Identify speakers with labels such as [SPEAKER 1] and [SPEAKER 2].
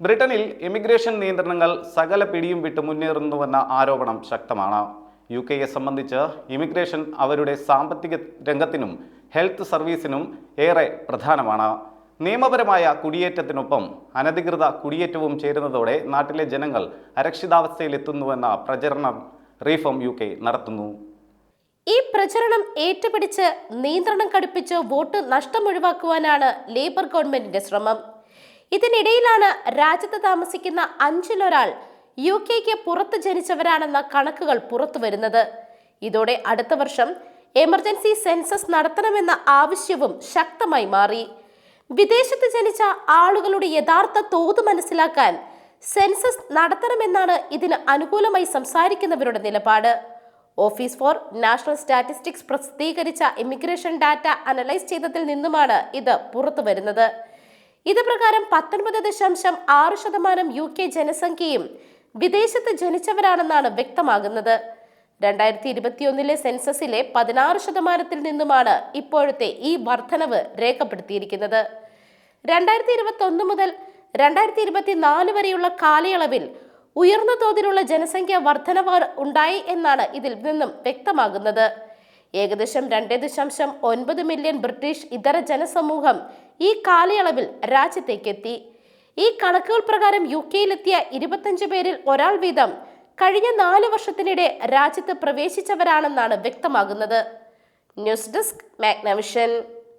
[SPEAKER 1] ബ്രിട്ടനിൽ ഇമിഗ്രേഷൻ നിയന്ത്രണങ്ങൾ സകല പിടിയും വിട്ട് മുന്നേറുന്നുവെന്ന ആരോപണം ശക്തമാണ്. യു കെയെ സംബന്ധിച്ച് ഇമിഗ്രേഷൻ അവരുടെ സാമ്പത്തിക രംഗത്തിനും ഹെൽത്ത് സർവീസിനും ഏറെ പ്രധാനമാണ്. നിയമപരമായ കുടിയേറ്റത്തിനൊപ്പം അനധികൃത കുടിയേറ്റവും ചേരുന്നതോടെ നാട്ടിലെ ജനങ്ങൾ അരക്ഷിതാവസ്ഥയിലെത്തുന്നുവെന്ന പ്രചരണം റീഫോം യു കെ നടത്തുന്നു.
[SPEAKER 2] ഈ പ്രചരണം ഏറ്റുപിടിച്ച് നിയന്ത്രണം കടുപ്പിച്ച് വോട്ട് നഷ്ടം ഒഴിവാക്കുവാനാണ് ലേബർ ഗവൺമെന്റിന്റെ ശ്രമം. ഇതിനിടയിലാണ് രാജ്യത്ത് താമസിക്കുന്ന അഞ്ചിലൊരാൾ യു കെക്ക് പുറത്ത് ജനിച്ചവരാണെന്ന കണക്കുകൾ പുറത്തു വരുന്നത്. ഇതോടെ അടുത്ത വർഷം എമർജൻസി സെൻസസ് നടത്തണമെന്ന ആവശ്യവും ശക്തമായി മാറി. വിദേശത്ത് ജനിച്ച ആളുകളുടെ യഥാർത്ഥ തോത് മനസ്സിലാക്കാൻ സെൻസസ് നടത്തണമെന്നാണ് ഇതിന് അനുകൂലമായി സംസാരിക്കുന്നവരുടെ നിലപാട്. ഓഫീസ് ഫോർ നാഷണൽ സ്റ്റാറ്റിസ്റ്റിക്സ് പ്രസിദ്ധീകരിച്ച ഇമിഗ്രേഷൻ ഡാറ്റ അനലൈസ് ചെയ്തതിൽ നിന്നുമാണ് ഇത് പുറത്തു വരുന്നത്. ഇത് പ്രകാരം പത്തൊൻപത് ദശാംശം ആറ് ശതമാനം യു കെ ജനസംഖ്യയും വിദേശത്ത് ജനിച്ചവരാണെന്നാണ് വ്യക്തമാകുന്നത്. രണ്ടായിരത്തി ഇരുപത്തിയൊന്നിലെ സെൻസസിലെ പതിനാറ് ശതമാനത്തിൽ നിന്നുമാണ് ഇപ്പോഴത്തെ ഈ വർധനവ് രേഖപ്പെടുത്തിയിരിക്കുന്നത്. രണ്ടായിരത്തി ഇരുപത്തി ഒന്ന് മുതൽ രണ്ടായിരത്തി ഇരുപത്തിനാല് വരെയുള്ള കാലയളവിൽ ഉയർന്ന തോതിലുള്ള ജനസംഖ്യ വർധനവ് ഉണ്ടായി എന്നാണ് ഇതിൽ നിന്നും വ്യക്തമാകുന്നത്. ഏകദേശം രണ്ട് ദശാംശം ഒൻപത് മില്യൺ ബ്രിട്ടീഷ് ഇതര ജനസമൂഹം ഈ കാലയളവിൽ രാജ്യത്തേക്ക് എത്തി ഈ കണക്കുകൾ പ്രകാരം യു കെയിലെത്തിയ ഇരുപത്തഞ്ച് പേരിൽ ഒരാൾ വീതം കഴിഞ്ഞ നാല് വർഷത്തിനിടെ രാജ്യത്ത് പ്രവേശിച്ചവരാണെന്നാണ് വ്യക്തമാകുന്നത്. News desk Magnavision.